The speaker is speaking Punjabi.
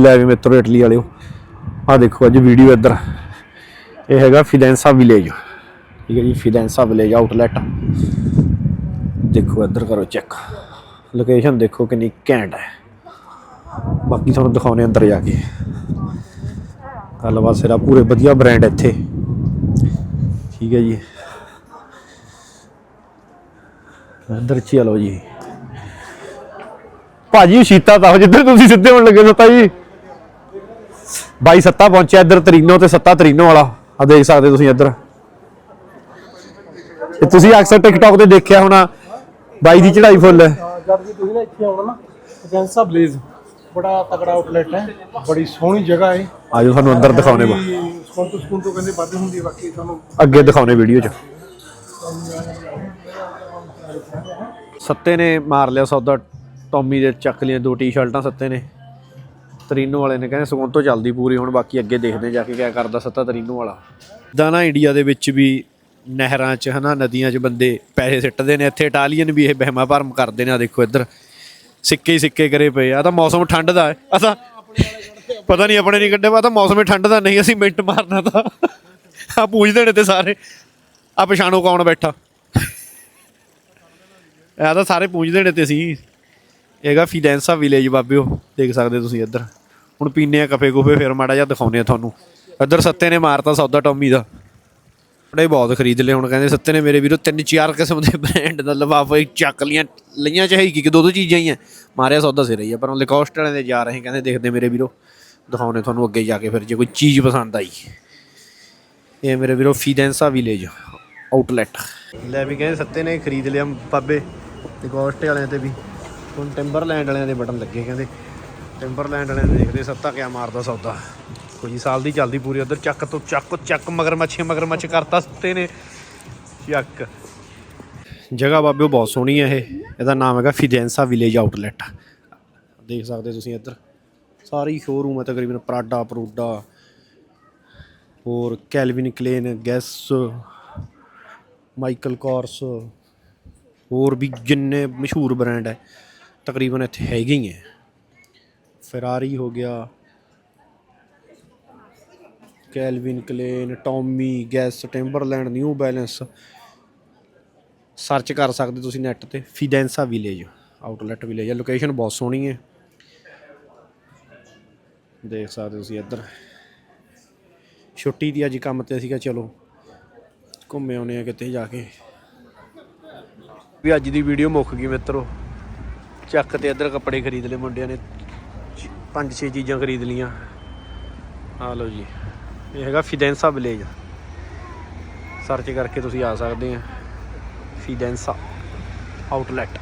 ਲੈ ਵੀ ਮਿੱਤਰੋ ਇਟਲੀ ਵਾਲਿਓ। ਆ ਦੇਖੋ ਅੱਜ ਵੀਡੀਓ ਇੱਧਰ। ਇਹ ਹੈਗਾ ਫਿਡੈਂਸਾ ਵਿਲੇਜ ਠੀਕ ਹੈ ਜੀ ਫਿਦੈਂਸਾ ਵਿਲੇਜ ਆਊਟਲੈਟ ਦੇਖੋ ਇੱਧਰ ਕਰੋ ਚੈੱਕ ਲੋਕੇਸ਼ਨ ਦੇਖੋ ਕਿੰਨੀ ਘੈਂਟ ਹੈ। ਬਾਕੀ ਤੁਹਾਨੂੰ ਦਿਖਾਉਣੇ ਅੰਦਰ ਜਾ ਕੇ। ਗੱਲਬਾਤ ਸਿਰਾ ਪੂਰੇ ਵਧੀਆ ਬ੍ਰਾਂਡ ਇੱਥੇ। ਠੀਕ ਹੈ ਜੀ। ਅੰਦਰ ਚਲੋ ਜੀ। ਭਾਜੀ, ਸ਼ੀਤਾ ਤਾਂ ਜਿੱਧਰ ਤੁਸੀਂ ਸਿੱਧੇ ਹੋਣ ਲੱਗੇ ਸੱਤਾ ਜੀ। ਬਾਈ ਸੱਤਾ ਪਹੁੰਚਿਆ ਇੱਧਰ ਤਰੀਨੋ ਤੇ ਸੱਤਾ ਤਰੀਨੋ ਵਾਲਾ। ਆ ਦੇਖ ਸਕਦੇ ਤੁਸੀਂ ਇੱਧਰ। ਤੁਸੀਂ ਅਕਸਰ ਟਿਕਟੌਕ ਤੇ ਦੇਖਿਆ ਹੋਣਾ ਬਾਈ ਦੀ ਚੜ੍ਹਾਈ ਫੁੱਲ ਹੈ। ਜਦ ਵੀ ਤੁਸੀਂ ਨਾ ਇੱਥੇ ਆਉਣਾ ਨਾ ਅਗੈਂਸਾ ਬਲੇਜ਼ ਬੜਾ ਤਕੜਾ ਆਊਟਲੈਟ ਹੈ ਬੜੀ ਸੋਹਣੀ ਜਗ੍ਹਾ ਹੈ। ਆਜੋ ਤੁਹਾਨੂੰ ਅੰਦਰ ਦਿਖਾਉਣੇ ਬਾ। ਸਕੂਲ ਤੋਂ ਸਕੂਲ ਤੋਂ ਕਹਿੰਦੇ ਵੱਧ ਹੁੰਦੀ ਹੈ ਬਾਕੀ ਤੁਹਾਨੂੰ ਅੱਗੇ ਦਿਖਾਉਣੇ ਵੀਡੀਓ 'ਚ। ਸੱਤੇ ਨੇ ਮਾਰ ਲਿਆ ਸੌਦਾ ਟੌਮੀ ਦੇ ਚੱਕ ਲਈਆਂ ਦੋ ਟੀ-ਸ਼ਰਟਾਂ ਸੱਤੇ ਨੇ। ਤਰੀਨੋ ਵਾਲੇ ਨੇ ਕਹਿੰਦੇ ਸਗੋਂ ਤੋਂ ਚੱਲਦੀ ਪੂਰੀ, ਹੁਣ ਬਾਕੀ ਅੱਗੇ ਦੇਖਦੇ ਜਾ ਕੇ ਕਿਆ ਕਰਦਾ ਸੱਤਾ ਤਰੀਨੋ ਵਾਲਾ। ਦਾ ਨਾ ਇੰਡੀਆ ਦੇ ਵਿੱਚ ਵੀ ਨਹਿਰਾਂ 'ਚ ਹਨਾ, ਨਦੀਆਂ 'ਚ ਬੰਦੇ ਪੈਸੇ ਸਿੱਟਦੇ ਨੇ, ਇੱਥੇ ਇਟਾਲੀਅਨ ਵੀ ਇਹ ਬਹਿਮਾ ਭਰਮ ਕਰਦੇ ਨੇ ਆ ਦੇਖੋ ਇੱਧਰ। ਸਿੱਕੇ ਹੀ ਸਿੱਕੇ ਕਰੇ ਪਏ ਆ ਤਾਂ ਮੌਸਮ ਠੰਡ ਦਾ ਹੈ। ਆ ਤਾਂ ਪਤਾ ਨਹੀਂ ਆਪਣੇ ਨਹੀਂ ਕੱਢੇ ਪਾ ਤਾਂ ਮੌਸਮ ਹੀ ਠੰਡ ਦਾ, ਨਹੀਂ ਅਸੀਂ ਮਿੰਟ ਮਾਰਨਾ ਤਾਂ। ਆ ਪੁੱਛਦੇ ਨੇ ਤੇ ਸਾਰੇ। ਆ ਪਛਾਣੋ ਕੌਣ ਬੈਠਾ? ਇਹ ਤਾਂ ਸਾਰੇ ਪੁੱਛਦੇ ਨੇ ਤੇ ਸੀ ਹੈਗਾ ਫਿਡੈਂਸਾ ਵਿਲੇਜ ਬਾਬਿਓ, ਦੇਖ ਸਕਦੇ ਤੁਸੀਂ ਇੱਧਰ। ਹੁਣ ਪੀਨੇ ਆ ਕਫੇ ਗੁਫੇ ਫਿਰ ਮਾੜਾ ਜਿਹਾ ਦਿਖਾਉਨੇ ਆ ਤੁਹਾਨੂੰ। ਇੱਧਰ ਸੱਤੇ ਨੇ ਮਾਰਤਾ ਸੌਦਾ ਟੌਮੀ ਦਾ। ਬੜੇ ਬਹੁਤ ਖਰੀਦ ਲਏ, ਹੁਣ ਕਹਿੰਦੇ ਸੱਤੇ ਨੇ ਮੇਰੇ ਵੀਰੋ ਤਿੰਨ ਚਾਰ ਕਿਸਮ ਦੇ ਬ੍ਰਾਂਡ ਦਾ ਲਫਾਫਾ ਚੱਕ ਲੀਆਂ ਲਈਆਂ ਚਾਹੇ ਇੱਕ ਦੋ ਦੋ ਚੀਜ਼ਾਂ ਹੀ ਆ। ਮਾਰਿਆ ਸੌਦਾ ਸਿਰ ਹੀ ਆ, ਪਰ ਲਿਕੋਸਟ ਵਾਲਿਆਂ ਦੇ ਜਾ ਰਹੇ ਕਹਿੰਦੇ ਦੇਖਦੇ ਮੇਰੇ ਵੀਰੋ। ਦਿਖਾਉਨੇ ਤੁਹਾਨੂੰ ਅੱਗੇ ਜਾ ਕੇ ਫਿਰ, ਜੇ ਕੋਈ ਚੀਜ਼ ਪਸੰਦ ਆਈ। ਇਹ ਮੇਰੇ ਵੀਰੋ ਫਿਡੈਂਸਾ ਵਿਲੇਜ ਆਊਟਲੈਟ ਲੈ ਵੀ ਕਹਿੰਦੇ ਸੱਤੇ ਨੇ ਖਰੀਦ ਲਿਆ ਬਾਬੇ ਲਿਕੋਸਟ ਵਾਲਿਆਂ ਤੇ ਵੀ। ਹੁਣ ਟਿੰਬਰਲੈਂਡ ਵਾਲਿਆਂ ਦੇ ਬਟਨ ਲੱਗੇ ਕਹਿੰਦੇ। ਟਿੰਬਰਲੈਂਡ ਵਾਲਿਆਂ ਦੇਖਦੇ ਸੱਤਾ ਕਿਆ ਮਾਰਦਾ ਸੌਦਾ। ਕੋਈ ਸਾਲ ਦੀ ਚੱਲਦੀ ਪੂਰੀ, ਉਧਰ ਚੱਕ ਤੋਂ ਚੱਕ ਚੱਕ ਮਗਰਮੱਛ ਮਗਰਮੱਛ ਕਰਤਾ, ਸੱਤੇ ਨੇ। ਚੱਕ। ਜਗ੍ਹਾ ਬਾਬਿਓ ਬਹੁਤ ਸੋਹਣੀ ਹੈ ਇਹ। ਇਹਦਾ ਨਾਮ ਹੈਗਾ ਫਿਡੈਂਸਾ ਵਿਲੇਜ ਆਊਟਲੈਟ। ਦੇਖ ਸਕਦੇ ਤੁਸੀਂ ਇੱਧਰ। ਸਾਰੀ ਸ਼ੋਰੂਮ ਹੈ ਤਕਰੀਬਨ, ਪ੍ਰਾਡਾ, ਪਰੂਡਾ। ਹੋਰ Calvin Klein, Guess, Michael Kors. ਹੋਰ ਵੀ ਜਿੰਨੇ ਮਸ਼ਹੂਰ ਬ੍ਰਾਂਡ ਹੈ ਤਕਰੀਬਨ ਇੱਥੇ ਹੈਗੇ ਹੀ ਹੈ ਫਰਾਰੀ ਹੋ ਗਿਆ Calvin Klein Tommy Guess Timberland New Balance search ਕਰ ਸਕਦੇ ਤੁਸੀਂ ਨੈਟ ਤੇ। ਫਿਡੈਂਸਾ ਵਿਲੇਜ ਆਊਟਲੈਟ ਵਿਲੇਜ ਹੈ ਲੋਕੇਸ਼ਨ ਬਹੁਤ ਸੋਹਣੀ ਹੈ। ਦੇਖ ਸਕਦੇ ਤੁਸੀਂ ਇੱਧਰ। ਛੁੱਟੀ ਦੀ ਅੱਜ ਕੰਮ ਤੇ ਸੀਗਾ, ਚਲੋ। ਘੁੰਮੇ ਆਉਨੇ ਆ ਕਿਤੇ ਜਾ ਕੇ। ਵੀ ਅੱਜ ਦੀ ਵੀਡੀਓ ਮੁੱਕ ਗਈ ਮਿੱਤਰੋ। ਚੱਕ ਤੇ ਇੱਧਰ ਕੱਪੜੇ ਖਰੀਦ ਲਏ ਮੁੰਡਿਆਂ ਨੇ। ਪੰਜ ਛੇ ਚੀਜ਼ਾਂ ਖਰੀਦ ਲੀਆਂ। ਆ ਲਓ ਜੀ, ਇਹ ਹੈਗਾ ਫਿਡੈਂਸਾ ਵਿਲੇਜ ਸਰਚ ਕਰਕੇ ਤੁਸੀਂ ਆ ਸਕਦੇ ਆ। ਫਿਡੈਂਸਾ ਆਊਟਲੈਟ